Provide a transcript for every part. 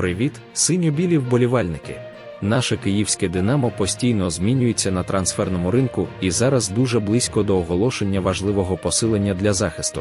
Привіт, синьо-білі вболівальники. Наше київське Динамо постійно змінюється на трансферному ринку і зараз дуже близько до оголошення важливого посилення для захисту.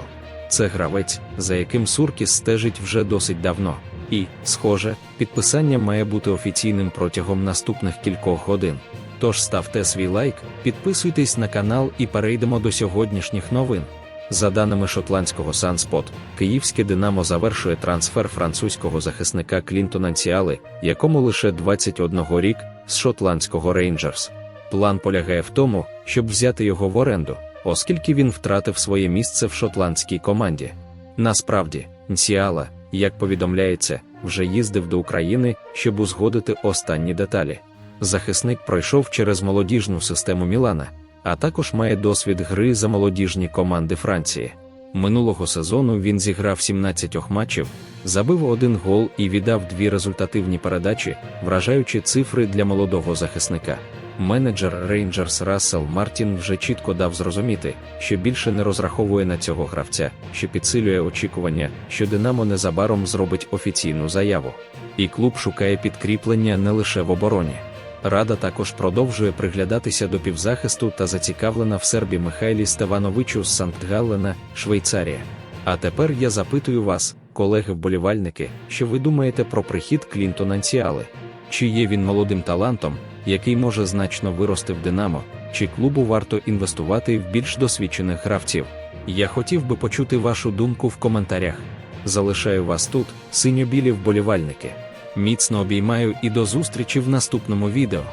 Це гравець, за яким Суркіс стежить вже досить давно. І, схоже, підписання має бути офіційним протягом наступних кількох годин. Тож ставте свій лайк, підписуйтесь на канал і перейдемо до сьогоднішніх новин. За даними шотландського Санспот, київське Динамо завершує трансфер французького захисника Клінтона Ціали, якому лише 21 рік з шотландського Рейнджерс. План полягає в тому, щоб взяти його в оренду, оскільки він втратив своє місце в шотландській команді. Насправді, Нсіала, як повідомляється, вже їздив до України, щоб узгодити останні деталі. Захисник пройшов через молодіжну систему Мілана, а також має досвід гри за молодіжні команди Франції. Минулого сезону він зіграв 17 матчів, забив один гол і віддав дві результативні передачі, вражаючи цифри для молодого захисника. Менеджер Рейнджерс Рассел Мартін вже чітко дав зрозуміти, що більше не розраховує на цього гравця, що підсилює очікування, що Динамо незабаром зробить офіційну заяву. І клуб шукає підкріплення не лише в обороні. Рада також продовжує приглядатися до півзахисту та зацікавлена в сербі Михайлі Стевановичу з Санктгаллена, Швейцарія. А тепер я запитую вас, колеги-вболівальники, що ви думаєте про прихід Клінтона Нціали? Чи є він молодим талантом, який може значно вирости в Динамо, чи клубу варто інвестувати в більш досвідчених гравців? Я хотів би почути вашу думку в коментарях. Залишаю вас тут, синьо-білі вболівальники. Міцно обіймаю і до зустрічі в наступному відео.